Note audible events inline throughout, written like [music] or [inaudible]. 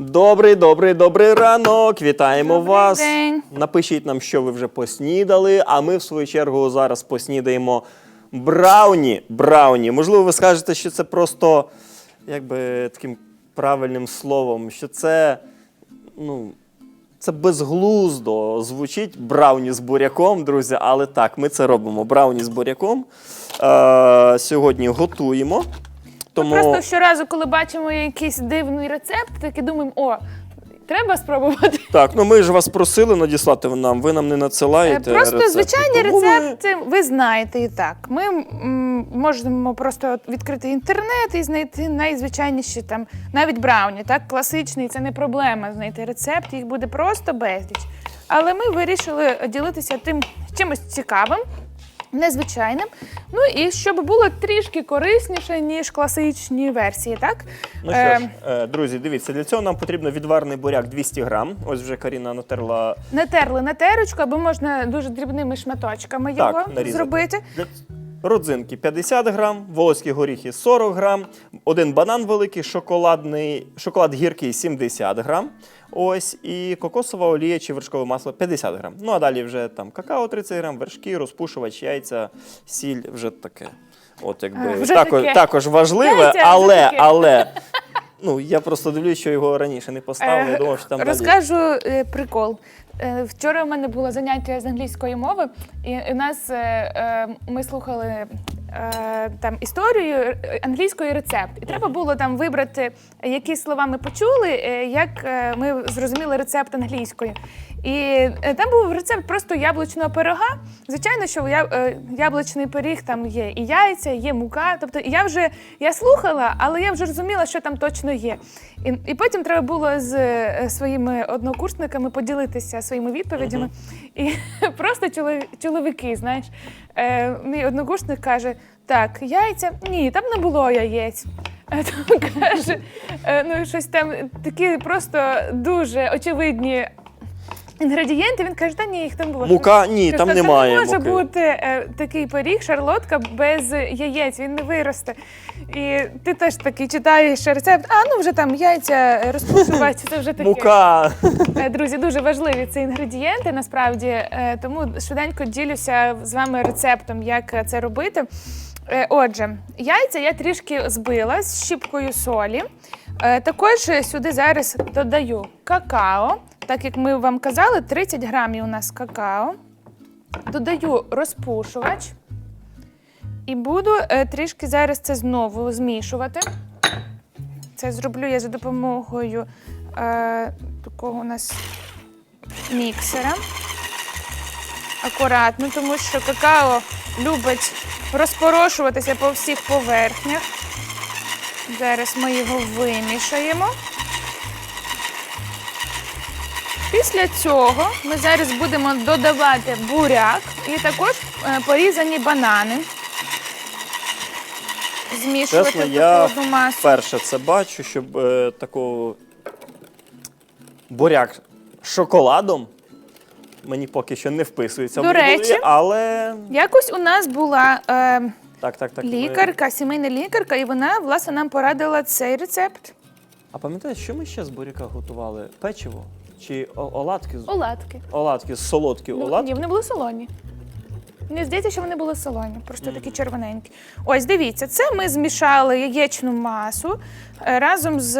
Добрий, добрий, добрий ранок. Вітаємо Добрий вас. день. Напишіть нам, що ви вже поснідали, а ми в свою чергу зараз поснідаємо брауні. Брауні. Можливо, ви скажете, що це просто якби таким правильним словом, що це ну. Це безглуздо звучить брауні з буряком, друзі, але так, ми це робимо. Брауні з буряком. Е, сьогодні готуємо. Тому... Просто щоразу, коли бачимо якийсь дивний рецепт, таки думаємо, о, треба спробувати. Так, ну ми ж вас просили надіслати нам, ви нам не Е, надсилаєте. Просто рецепти. звичайні Тому ми- рецепти ви знаєте і так. Ми м, можемо просто відкрити інтернет і знайти найзвичайніші там, навіть брауні, так, класичний, це не проблема знайти рецепт, їх буде просто безліч. Але ми вирішили ділитися тим чимось цікавим. Незвичайним, ну і щоб було трішки корисніше, ніж класичні версії, так? Ну що ж, е, друзі, дивіться, для цього нам потрібно відварний буряк 200 грам. Ось вже Каріна натерла Натерли на терочку, або можна дуже дрібними шматочками його так, нарізати. зробити. Для родзинки 50 грам, волоські горіхи 40 грам, один банан великий, шоколадний, шоколад гіркий 70 грам. Ось і кокосова олія чи вершкове масло 50 грам. Ну а далі вже там какао 30 грам, вершки, розпушувач, яйця, сіль, вже таке. От якби вже також, таке. також важливе, Яйця, вже але, таке. але. Ну, я просто дивлюсь, що його раніше не поставили. Е, думав, що там далі. Розкажу е, прикол. Е, Вчора у мене було заняття з англійської мови, і у нас е, е, ми слухали там історію англійської рецепт. І треба було там вибрати, які слова ми почули, як ми зрозуміли рецепт англійської. І там був рецепт просто яблучного пирога. Звичайно, що яблучний пиріг там є і яйця, є мука. Тобто я вже я слухала, але я вже розуміла, що там точно є. І, і потім треба було з своїми однокурсниками поділитися своїми відповідями. І [laughs] просто чолові- чоловіки, знаєш, е, мій одногушник каже: так, яйця, ні, там не було яєць. [laughs] Е, Там каже, е, ну щось там такі просто дуже очевидні. Інгредієнти, він каже, та ні, їх там було. Мука? Ні, Тобто там це немає не може муки. бути е, такий пиріг, шарлотка без яєць, він не виросте. І ти теж такий читаєш рецепт, а ну вже там яйця е, розпушуваються, це вже таке. Мука. Е, Друзі, дуже важливі ці інгредієнти насправді, е, тому швиденько ділюся з вами рецептом, як це робити. Е, Отже, яйця я трішки збила з щіпкою солі. Е, Також сюди зараз додаю какао. Так як ми вам казали, 30 грамів у нас какао. Додаю розпушувач. І буду е, трішки зараз це знову змішувати. Це зроблю я за допомогою е, такого у нас міксера. Акуратно, тому що какао любить розпорошуватися по всіх поверхнях. Зараз ми його вимішаємо. Після цього ми зараз будемо додавати буряк і також е, порізані банани. Змішувати Чесно, я таку масу. вперше це бачу, щоб е, такого буряк з шоколадом мені поки що не вписується. До речі, але Якось у нас була е, так, так, так. ми- лікарка, сімейна лікарка, і вона власне нам порадила цей рецепт. А пам'ятаєш, що ми ще з буряка готували? Печиво? Чи о- оладки? з- Оладки. Оладки, солодкі Ну, оладки? ні, вони були солоні. Мені здається, що вони були солоні, просто такі червоненькі. Ось, дивіться, це ми змішали яєчну масу е, разом з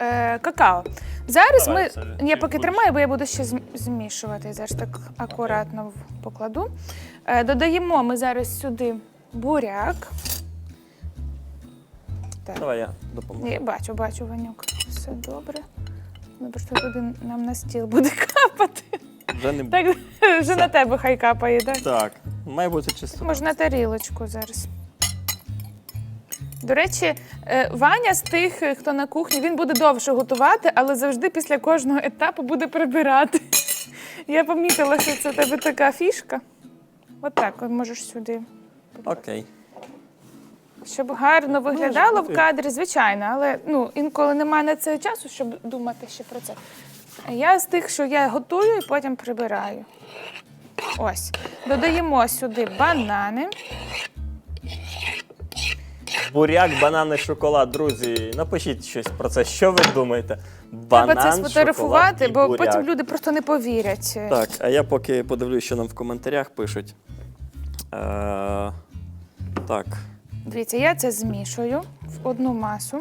е, какао. Зараз Давай, ми. Я ти поки будеш. тримаю, бо я буду ще зм- змішувати. Зараз так акуратно в- покладу. Е, додаємо ми зараз сюди буряк. Так. Давай я допоможу. Я бачу, бачу, Ванюк. Все добре. Ну, просто туди нам на стіл буде [laughs] капати. Вже не Так, вже на тебе хай капає, так? Так, має бути чисто. Може на тарілочку зараз. До речі, е, Ваня з тих, е, хто на кухні, він буде довше готувати, але завжди після кожного етапу буде прибирати. Я помітила, що це в тебе така фішка. От так, от можеш сюди. Окей. Щоб гарно виглядало в кадрі, звичайно, але ну, інколи немає на це часу, щоб думати ще про це. Я з тих, що я готую і потім прибираю. Ось. Додаємо сюди банани. Буряк, банан і шоколад. Друзі, напишіть щось про це. Що ви думаєте? Банан, Треба це сфотографувати, шоколад і бо буряк. потім люди просто не повірять. Так, а я поки подивлюсь, що нам в коментарях пишуть. Е, так. Дивіться, я це змішую в одну масу.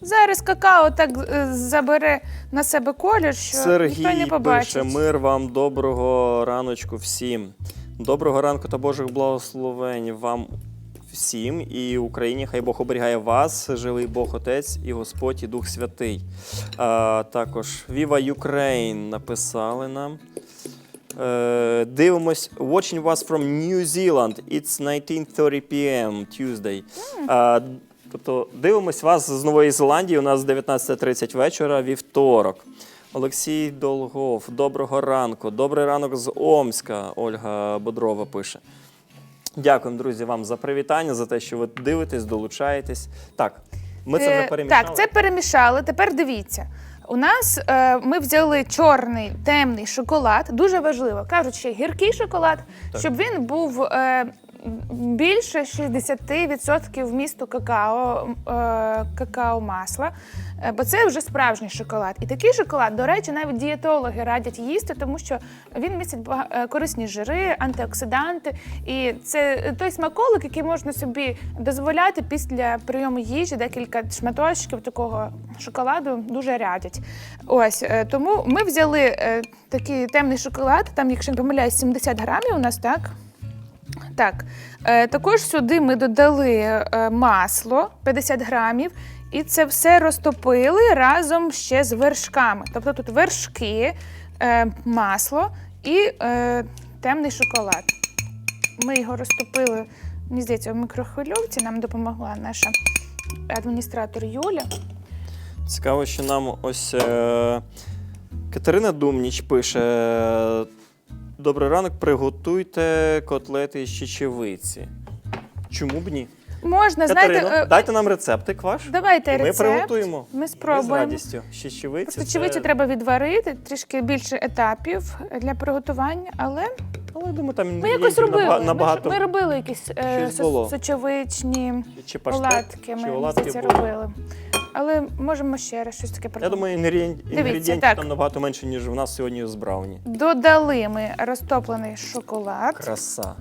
Зараз какао так е, забере на себе колір, що ніхто не побачить. пише: мир вам доброго раночку всім. Доброго ранку та Божих благословень вам всім і Україні. Хай Бог оберігає вас, живий Бог Отець і Господь і Дух Святий. А, також Viva Ukraine написали нам. Е, дивимось. Watching вас from New Zealand. It's 19.30 p.m. Tuesday. Тобто дивимось вас з Нової Зеландії. У нас 19.30 вечора, вівторок. Олексій Долгов, доброго ранку. Добрий ранок з Омська. Ольга Бодрова пише. Дякуємо, друзі, вам за привітання, за те, що ви дивитесь, долучаєтесь. Так, ми це вже Е, перемішали. Так, це перемішали. Тепер дивіться. У нас е, ми взяли чорний темний шоколад. Дуже важливо. Кажуть, ще гіркий шоколад, Так. щоб він був е, більше 60% вмісту какао, е, какао масла. Е, бо це вже справжній шоколад. І такий шоколад, до речі, навіть дієтологи радять їсти, тому що він містить е, корисні жири, антиоксиданти. І це той смаколик, який можна собі дозволяти після прийому їжі, декілька шматочків такого шоколаду дуже радять. Ось е, тому ми взяли е, такий темний шоколад, там, якщо не помиляюсь, 70 грамів у нас так. Так, е, також сюди ми додали е, масло 50 грамів, і це все розтопили разом ще з вершками. Тобто тут вершки, е, масло і е, темний шоколад. Ми його розтопили, мені здається, в мікрохвильовці нам допомогла наша адміністратор Юля. Цікаво, що нам ось е, Катерина Думніч пише: Добрий ранок, приготуйте котлети з чечевиці. Чому б ні? Можна, Катерино, знаєте, е, дайте нам рецептик ваш. давайте і ми рецепт. приготуємо. Ми Ми з спробуємо. радістю. З чечевиці. Просто це- чечевицю треба відварити, трішки більше етапів для приготування, але Але я думаю, там Ми якось інгредієнтів робили. наба- Ми, набагато. ми робили якісь е, щось со- було. сочевичні Чи паштет, оладки. чи Ми оладки це були. робили. Але можемо ще раз щось таке Я придумати. думаю, інгредієнт- інгредієнтів так. там набагато менше, ніж в нас сьогодні з брауні. Додали ми розтоплений шоколад. Краса.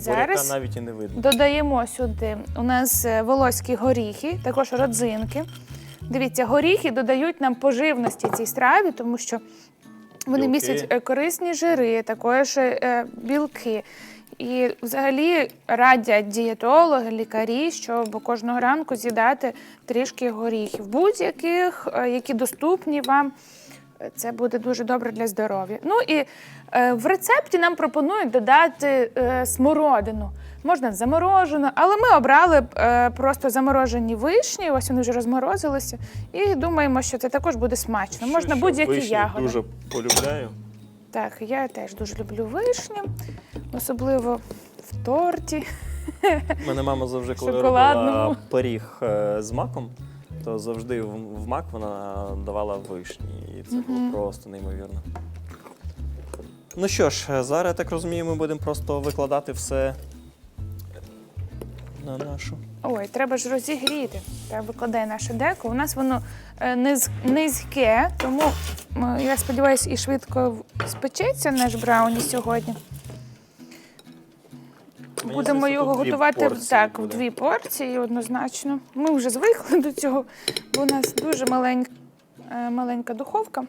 Зараз Буряка навіть і не видно. додаємо сюди у нас е, волоські горіхи, також родзинки. Дивіться, горіхи додають нам поживності цій страві, тому що вони Білки. містять е, корисні жири, також е, білки. І взагалі радять дієтологи, лікарі, щоб кожного ранку з'їдати трішки горіхів, будь-яких, е, які доступні вам. Це буде дуже добре для здоров'я. Ну і е, в рецепті нам пропонують додати е, смородину. Можна заморожену, але ми обрали е, просто заморожені вишні. Ось вони вже розморозилися. І думаємо, що це також буде смачно. Можна Що, будь-які вишні ягоди. Дуже полюбляю. Так, я теж дуже люблю вишні, особливо в торті. Мене мама завжди, коли робила пиріг е, з маком, то завжди в мак вона давала вишні. І це було просто неймовірно. Ну що ж, е, зараз, я так розумію, ми будемо просто викладати все на нашу. Ой, треба ж розігріти. Треба викладає наше деко. У нас воно е, низ, низьке, тому е, я сподіваюся, і швидко в- спечеться наш брауні сьогодні. Мені Будемо здається, його тут дві готувати порції так, в буде. дві порції однозначно. Ми вже звикли до цього, бо у нас дуже маленька, маленька духовка.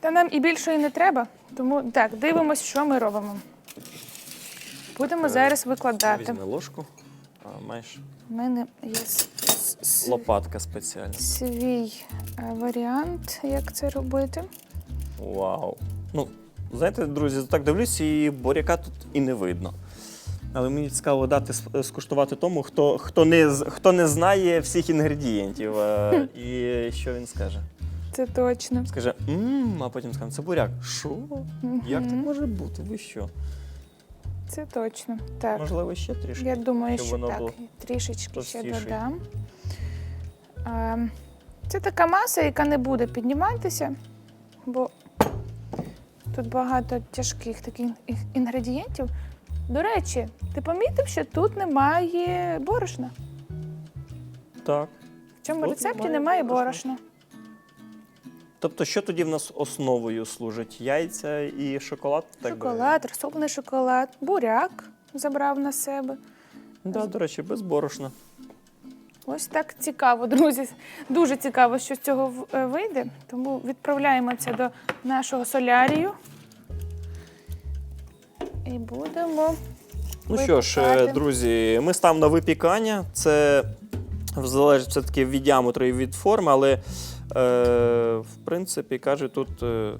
Та нам і більше і не треба. Тому так, дивимося, що ми робимо. Будемо Е, зараз викладати. Візьми ложку, а маєш У мене є с- лопатка спеціальна. свій е, варіант, як це робити. Вау. Ну, знаєте, друзі, так дивлюсь, і буряка тут і не видно. Але мені цікаво дати скуштувати тому, хто, хто, не, хто не знає всіх інгредієнтів. е, [laughs] І що він скаже? Це точно. Скаже, мм, а потім скаже, це буряк. Що? Як так може бути? Ви що? Це точно. Так. Можливо, ще трішки. Я думаю, щоб що воно так. було Трішечки ще додам. А, Це така маса, яка не буде підніматися, бо тут багато тяжких таких інгредієнтів. До речі, ти помітив, що тут немає борошна? Так. В цьому Тут рецепті немає немає борошна. Тобто, що тоді в нас основою служить? Яйця і шоколад? Так би? Шоколад, розсоплений шоколад, буряк забрав на себе. Да, до речі, без борошна. Ось так цікаво, друзі. Дуже цікаво, що з цього в- е, вийде. Тому відправляємо це до нашого солярію. І будемо. Ну що ж, е, друзі, ми ставимо на випікання. Це залежить все-таки від діаметру і від форми, але е, в принципі, каже, тут е,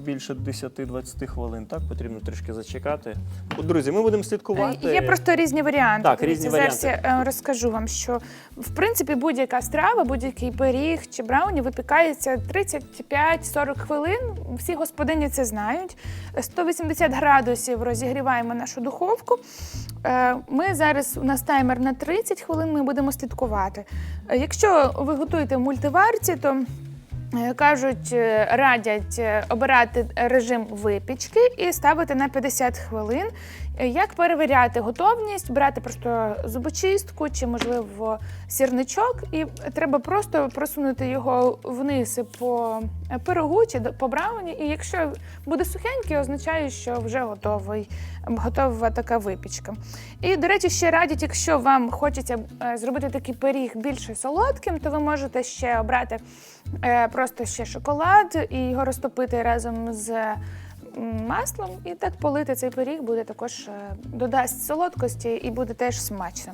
більше 10-20 хвилин. Так, потрібно трішки зачекати. От, друзі, ми будемо слідкувати. Е, Є просто різні варіанти. Так, різні Зараз я е, розкажу вам, що в принципі будь-яка страва, будь-який пиріг чи брауні випікається 35-40 хвилин. Всі господині це знають. 180 градусів розігріваємо нашу духовку. Е, Ми зараз у нас таймер на 30 хвилин. Ми будемо слідкувати. Е, Якщо ви готуєте в мультиварці, то Кажуть, е, радять е, обирати режим випічки і ставити на 50 хвилин. Е, Як перевіряти готовність? Брати просто зубочистку чи, можливо, сірничок, і треба просто просунути його вниз по пирогу чи по брауні. І якщо буде сухенький, означає, що вже готовий, готова така випічка. І, до речі, ще радять, якщо вам хочеться е, зробити такий пиріг більше солодким, то ви можете ще обрати е, просто ще шоколад і його розтопити разом з маслом, і так полити цей пиріг буде також е, додасть солодкості і буде теж смачно.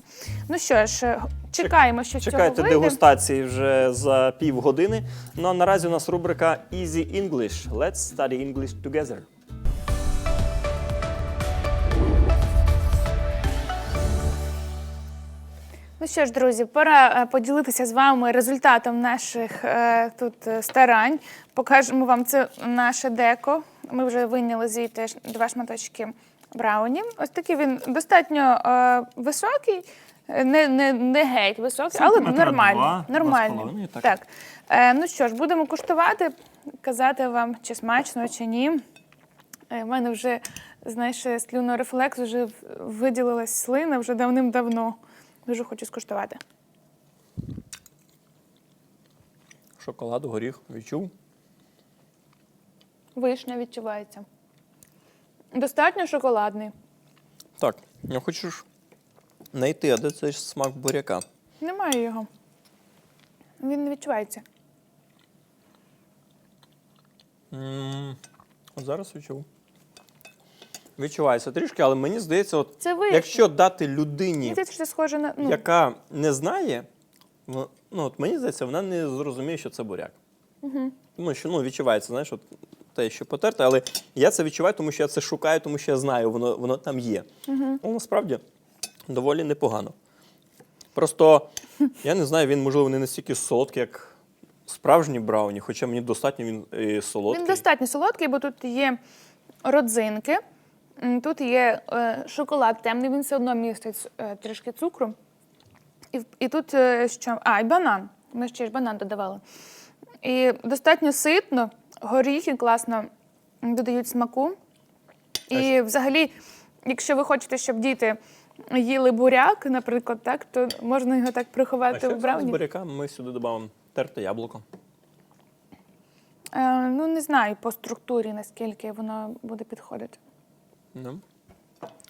Ну що ж, е, чекаємо, що Чекайте цього вийде. дегустації вже за півгодини. Ну а наразі у нас рубрика Easy English. Let's study English together. Ну що ж, друзі, пора е, поділитися з вами результатом наших е, тут е, старань. Покажемо вам це наше деко. Ми вже вийняли звідти два шматочки брауні. Ось такий він достатньо е, високий, е, не, не, не геть високий, але нормальний. нормальний. так. так. Е, ну що ж, будемо куштувати, казати вам, чи смачно, чи ні. Е, В мене вже, знаєш, слюнорефлекс, вже виділилась слина вже давним-давно. Дуже хочу скуштувати. Шоколад, горіх, відчув. Вишня відчувається. Достатньо шоколадний. Так, я хочу ж знайти, а де цей смак буряка? Немає його. Він не відчувається. м от зараз відчув. Відчувається трішки, але мені здається, от, Це вишня. якщо дати людині, здається, що це схоже на. Ну, яка не знає, ну, от мені здається, вона не зрозуміє, що це буряк. Угу. Тому що ну, відчувається, знаєш, от те, що потерте, але я це відчуваю, тому що я це шукаю, тому що я знаю, воно, воно там є. Угу. Ну, насправді доволі непогано. Просто я не знаю, він, можливо, не настільки солодкий, як справжній брауні, хоча мені достатньо він і солодкий. Він достатньо солодкий, бо тут є родзинки, тут є е, шоколад темний, він все одно містить е, трішки цукру. І, і тут е, що? А, і банан. Ми ще ж банан додавали. І достатньо ситно, горіхи класно додають смаку. І взагалі, якщо ви хочете, щоб діти їли буряк, наприклад, так, то можна його так А приховати ще в з буряка ми сюди додамо терте яблуко. Е, ну, не знаю по структурі, наскільки воно буде підходити. Ну.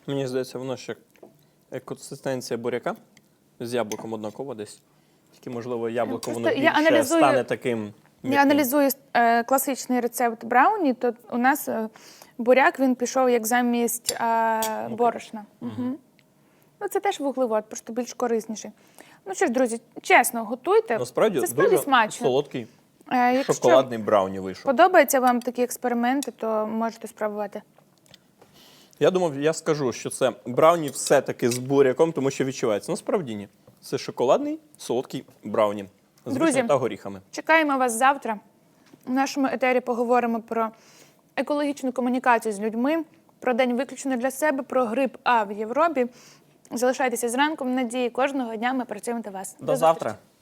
Мені здається, воно ще консистенція буряка з яблуком однаково десь. Тільки, можливо, яблуко воно я більше аналізую- стане таким. Я аналізую е, класичний рецепт брауні, то у нас е, буряк він пішов як замість е, борошна. Угу. Ну, це теж вуглевод, просто більш корисніший. Ну що ж, друзі, чесно, готуйте. Насправді, це справді дуже смачно. солодкий Е, якщо шоколадний брауні вийшов. подобаються вам такі експерименти, то можете спробувати. Я думав, я скажу, що це брауні все-таки з буряком, тому що відчувається. Насправді ні. Це шоколадний солодкий брауні з Друзі. та горіхами. Чекаємо вас завтра. У нашому етері поговоримо про екологічну комунікацію з людьми, про день виключно для себе, про грип А в Європі. Залишайтеся зранку в надії. Кожного дня ми працюємо для вас. До завтра. зустрічі.